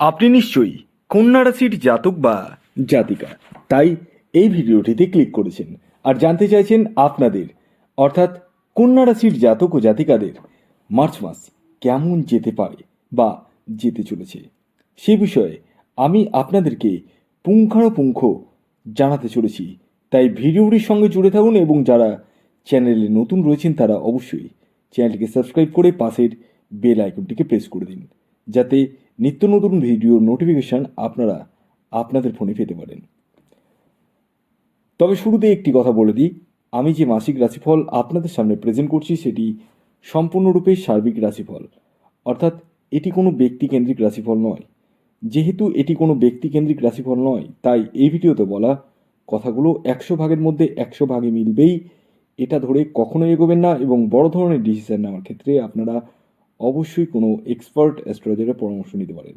আপনি নিশ্চয়ই কন্যা রাশির জাতক বা জাতিকা। তাই এই ভিডিওটিতে ক্লিক করেছেন আর জানতে চাইছেন আপনাদের, অর্থাৎ কন্যা রাশির জাতক ও জাতিকাদের মার্চ মাস কেমন যেতে পারে বা যেতে চলেছে, সে বিষয়ে আমি আপনাদেরকে পুঙ্খানুপুঙ্খ জানাতে চলেছি। তাই ভিডিওটির সঙ্গে জুড়ে থাকুন এবং যারা চ্যানেলে নতুন রয়েছেন তারা অবশ্যই চ্যানেলটিকে সাবস্ক্রাইব করে পাশের বেল আইকনটিকে প্রেস করে দিন, যাতে নিত্য নতুন ভিডিও নোটিফিকেশান আপনারা আপনাদের ফোনে পেতে পারেন। তবে শুরুতে একটি কথা বলে দিই, আমি যে মাসিক রাশিফল আপনাদের সামনে প্রেজেন্ট করছি সেটি সম্পূর্ণরূপে সার্বিক রাশিফল। অর্থাৎ এটি কোনো ব্যক্তিকেন্দ্রিক রাশিফল নয়। যেহেতু এটি কোনো ব্যক্তিকেন্দ্রিক রাশিফল নয়, তাই এই ভিডিওতে বলা কথাগুলো একশো ভাগের মধ্যে একশো ভাগে মিলবেই। এটা ধরে কখনোই এগোবেন না এবং বড় ধরনের ডিসিশন নেওয়ার ক্ষেত্রে আপনারা অবশ্যই কোনো এক্সপার্ট অ্যাস্ট্রোলজারের পরামর্শ নিতে পারেন।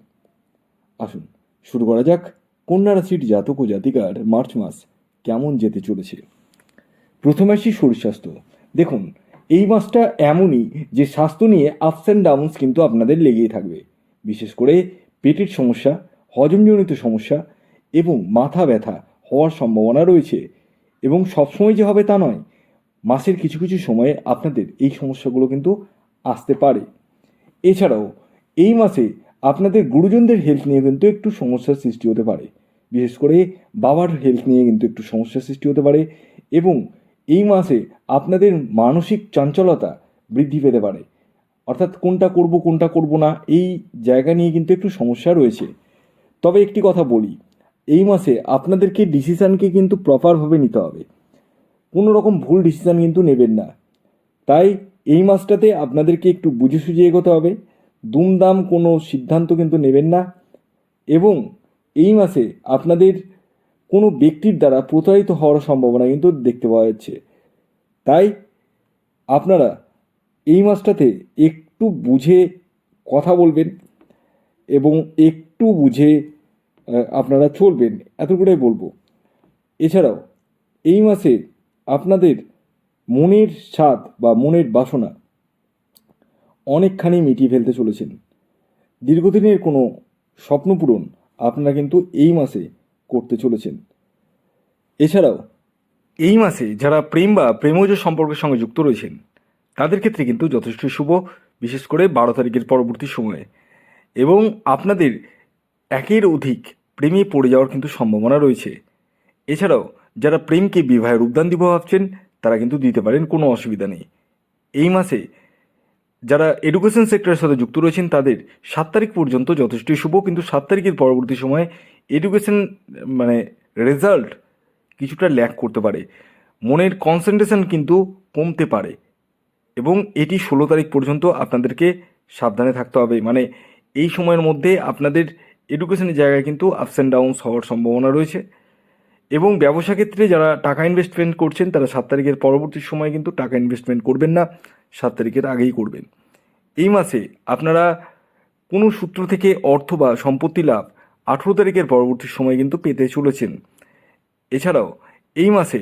আসুন, শুরু করা যাক। কন্যা রাশির জাতক ও জাতিকার মার্চ মাস কেমন যেতে চলেছে? প্রথমে আসি শরীর স্বাস্থ্য দেখুন, এই মাসটা এমনই যে স্বাস্থ্য নিয়ে আপস অ্যান্ড ডাউনস কিন্তু আপনাদের লেগেই থাকবে। বিশেষ করে পেটের সমস্যা, হজমজনিত সমস্যা এবং মাথা ব্যথা হওয়ার সম্ভাবনা রয়েছে। এবং সবসময় যে হবে তা নয়, মাসের কিছু কিছু সময়ে আপনাদের এই সমস্যাগুলো কিন্তু আসতে পারে। এছাড়াও, এই মাসে আপনাদের গুরুজনদের হেলথ নিয়ে কিন্তু একটু সমস্যার সৃষ্টি হতে পারে। বিশেষ করে বাবার হেলথ নিয়ে কিন্তু একটু সমস্যার সৃষ্টি হতে পারে এবং এই মাসে আপনাদের মানসিক চাঞ্চলতা বৃদ্ধি পেতে পারে। অর্থাৎ কোনটা করব কোনটা করব না, এই জায়গা নিয়ে কিন্তু একটু সমস্যা রয়েছে। তবে একটি কথা বলি, এই মাসে আপনাদেরকে ডিসিশানকে কিন্তু প্রপারভাবে নিতে হবে। কোনো রকম ভুল ডিসিশান কিন্তু নেবেন না। তাই এই মাসটাতে আপনাদেরকে একটু বুঝে সুঝে এগোতে হবে। দুমদাম কোনো সিদ্ধান্ত কিন্তু নেবেন না এবং এই মাসে আপনাদের কোনো ব্যক্তির দ্বারা প্রতারিত হওয়ার সম্ভাবনা কিন্তু দেখতে পাওয়া যাচ্ছে। তাই আপনারা এই মাসটাতে একটু বুঝে কথা বলবেন এবং একটু বুঝে আপনারা চলবেন। এতগুলোই বলব। এছাড়াও এই মাসে আপনাদের মনের স্বাদ বা মনের বাসনা অনেকখানি মিটিয়ে ফেলতে চলেছেন। দীর্ঘদিনের কোনো স্বপ্ন পূরণ আপনারা কিন্তু এই মাসে করতে চলেছেন। এছাড়াও, এই মাসে যারা প্রেম বা প্রেমজ সম্পর্কের সঙ্গে যুক্ত রয়েছেন, তাদের ক্ষেত্রে কিন্তু যথেষ্ট শুভ, বিশেষ করে বারো তারিখের পরবর্তী সময়ে। এবং আপনাদের একের অধিক প্রেমে পড়ে যাওয়ার কিন্তু সম্ভাবনা রয়েছে। এছাড়াও, যারা প্রেমকে বিবাহের উদ্যান দিব ভাবছেন তারা কিন্তু দিতে পারেন, কোনো অসুবিধা নেই। এই মাসে যারা এডুকেশন সেক্টরের সাথে যুক্ত রয়েছেন, তাদের সাত তারিখ পর্যন্ত যথেষ্টই শুভ, কিন্তু সাত তারিখের পরবর্তী সময়ে এডুকেশন মানে রেজাল্ট কিছুটা ল্যাক করতে পারে। মনের কনসেন্ট্রেশন কিন্তু কমতে পারে। এবং এটি ষোলো তারিখ পর্যন্ত আপনাদেরকে সাবধানে থাকতে হবে। মানে এই সময়ের মধ্যে আপনাদের এডুকেশনের জায়গায় কিন্তু আপস অ্যান্ড ডাউনস হওয়ার সম্ভাবনা রয়েছে। এবং ব্যবসা ক্ষেত্রে যারা টাকা ইনভেস্টমেন্ট করছেন, তারা সাত তারিখের পরবর্তী সময়ে কিন্তু টাকা ইনভেস্টমেন্ট করবেন না, সাত তারিখের আগেই করবেন। এই মাসে আপনারা কোনো সূত্র থেকে অর্থ বা সম্পত্তি লাভ আঠেরো তারিখের পরবর্তী সময় কিন্তু পেতে চলেছেন। এছাড়াও এই মাসে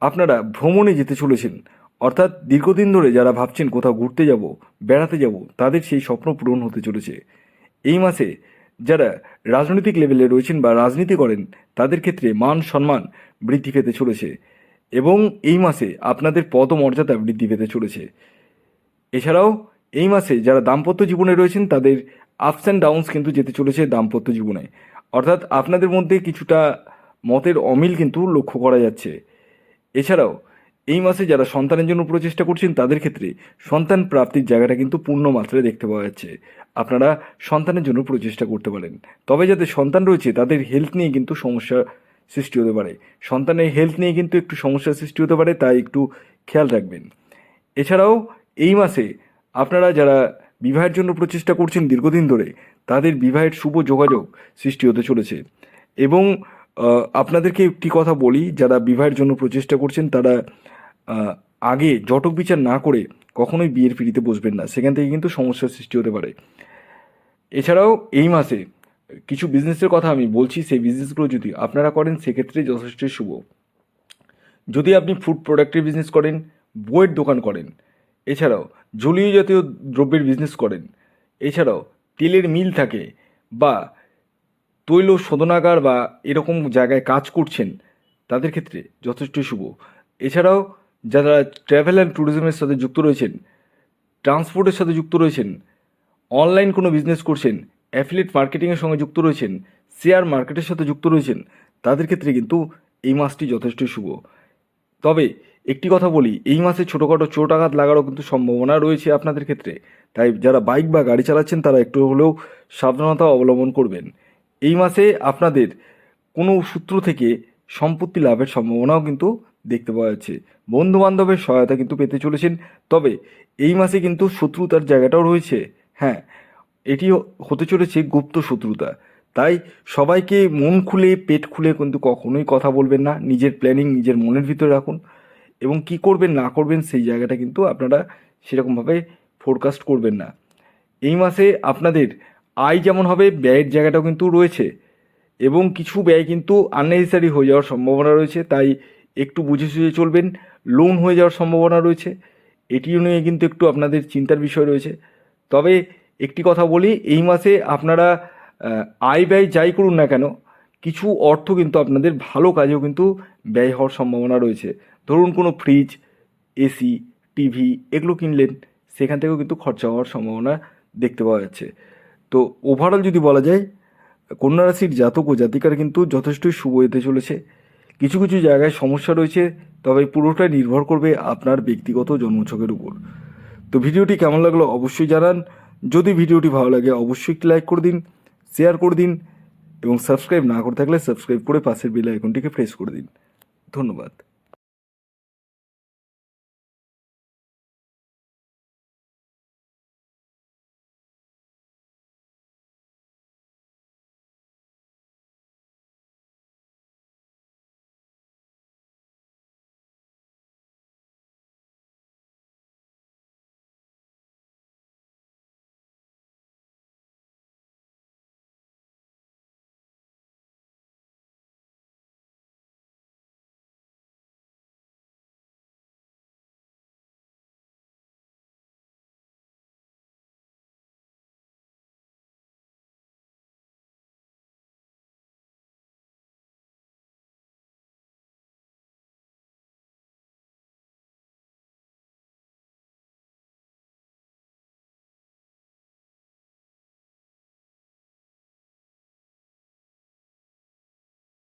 আপনারা ভ্রমণে যেতে চলেছেন, অর্থাৎ দীর্ঘদিন ধরে যারা ভাবছেন কোথাও ঘুরতে যাব, বেড়াতে যাব, তাদের সেই স্বপ্ন পূরণ হতে চলেছে। এই মাসে যারা রাজনৈতিক লেভেলে রয়েছেন বা রাজনীতি করেন, তাদের ক্ষেত্রে মান সম্মান বৃদ্ধি পেতে চলেছে এবং এই মাসে আপনাদের পদমর্যাদা বৃদ্ধি পেতে চলেছে। এছাড়াও এই মাসে যারা দাম্পত্য জীবনে রয়েছেন, তাদের আপস অ্যান্ড ডাউনস কিন্তু যেতে চলেছে দাম্পত্য জীবনে। অর্থাৎ আপনাদের মধ্যে কিছুটা মতের অমিল কিন্তু লক্ষ্য করা যাচ্ছে। এছাড়াও এই মাসে যারা সন্তানের জন্য প্রচেষ্টা করছেন, তাদের ক্ষেত্রে সন্তান প্রাপ্তির জায়গাটা কিন্তু পূর্ণ মাত্রায় দেখতে পাওয়া যাচ্ছে। আপনারা সন্তানের জন্য প্রচেষ্টা করতে পারেন। তবে যাদের সন্তান রয়েছে, তাদের হেলথ নিয়ে কিন্তু সমস্যা সৃষ্টি হতে পারে। সন্তানের হেলথ নিয়ে কিন্তু একটু সমস্যার সৃষ্টি হতে পারে, তাই একটু খেয়াল রাখবেন। এছাড়াও এই মাসে আপনারা যারা বিবাহের জন্য প্রচেষ্টা করছেন দীর্ঘদিন ধরে, তাদের বিবাহের শুভ যোগাযোগ সৃষ্টি হতে চলেছে। এবং আপনাদেরকে একটি কথা বলি, যারা বিবাহের জন্য প্রচেষ্টা করছেন, তারা আগে জটক বিচার না করে কখনোই বিয়ের পিড়িতে বসবেন না। সেখান থেকে কিন্তু সমস্যার সৃষ্টি হতে পারে। এছাড়াও এই মাসে কিছু বিজনেসের কথা আমি বলছি, সেই বিজনেসগুলো যদি আপনারা করেন, সেক্ষেত্রে যথেষ্ট শুভ। যদি আপনি ফুড প্রোডাক্টের বিজনেস করেন, বইয়ের দোকান করেন, এছাড়াও জলীয় জাতীয় দ্রব্যের বিজনেস করেন, এছাড়াও তেলের মিল থাকে বা তৈল শোধনাগার বা এরকম জায়গায় কাজ করছেন, তাদের ক্ষেত্রে যথেষ্ট শুভ। এছাড়াও যারা ট্রাভেল অ্যান্ড ট্যুরিজমের সাথে যুক্ত রয়েছেন ট্রান্সপোর্টের সাথে যুক্ত রয়েছেন অনলাইন কোনো বিজনেস করছেন অ্যাফিলিয়েট মার্কেটিংয়ের সঙ্গে যুক্ত রয়েছেন শেয়ার মার্কেটের সাথে যুক্ত রয়েছেন, তাদের ক্ষেত্রে কিন্তু এই মাসটি যথেষ্ট শুভ। তবে একটি কথা বলি, এই মাসে ছোটোখাটো চোট আঘাত লাগারও কিন্তু সম্ভাবনা রয়েছে আপনাদের ক্ষেত্রে। তাই যারা বাইক বা গাড়ি চালাচ্ছেন, তারা একটু হলেও সাবধানতা অবলম্বন করবেন। এই মাসে আপনাদের কোনো সূত্র থেকে সম্পত্তি লাভের সম্ভাবনাও কিন্তু দেখতে পাওয়া যাচ্ছে। বন্ধু বান্ধবের সহায়তা কিন্তু পেতে চলেছেন। তবে এই মাসে কিন্তু শত্রুতার জায়গাটাও রয়েছে। হ্যাঁ এটি হতে চলেছে গুপ্ত শত্রুতা। তাই সবাইকে মন খুলে, পেট খুলে কিন্তু কখনোই কথা বলবেন না। নিজের প্ল্যানিং নিজের মনের ভিতরে রাখুন। এবং কি করবেন, না করবেন, সেই জায়গাটা কিন্তু আপনারা সেরকমভাবে ফোরকাস্ট করবেন না। এই মাসে আপনাদের আয় যেমন হবে, ব্যয়ের জায়গাটাও কিন্তু রয়েছে। এবং কিছু ব্যয় কিন্তু আননেসেসারি হয়ে যাওয়ার সম্ভাবনা রয়েছে। তাই একটু বুঝে সুঝে চলবেন। লোন হয়ে যাওয়ার সম্ভাবনা রয়েছে। এটিও নিয়ে কিন্তু একটু আপনাদের চিন্তার বিষয় রয়েছে। তবে একটি কথা বলি, এই মাসে আপনারা আয় ব্যয় যাই করুন না কেন, কিছু অর্থ কিন্তু আপনাদের ভালো কাজেও কিন্তু ব্যয় হওয়ার সম্ভাবনা রয়েছে। ধরুন কোনো ফ্রিজ এসি টিভি এগুলো কিনলেন, সেখান থেকেও কিন্তু খরচা হওয়ার সম্ভাবনা দেখতে পাওয়া যাচ্ছে। তো ওভারঅল যদি বলা যায় কন্যা রাশির জাতক ও জাতিকার কিন্তু যথেষ্টই শুভ হতে চলেছে। কিছু কিছু জায়গায় সমস্যা রয়েছে, তবে পুরোটাই নির্ভর করবে আপনার ব্যক্তিগত জন্মছকের উপর। তো ভিডিওটি কেমন লাগল অবশ্যই জানান। যদি ভিডিওটি ভালো লাগে, অবশ্যই একটি লাইক করে দিন, শেয়ার করে দিন, এবং সাবস্ক্রাইব না করে থাকলে সাবস্ক্রাইব করে পাশের বেল আইকনটিকে প্রেস করে দিন। ধন্যবাদ।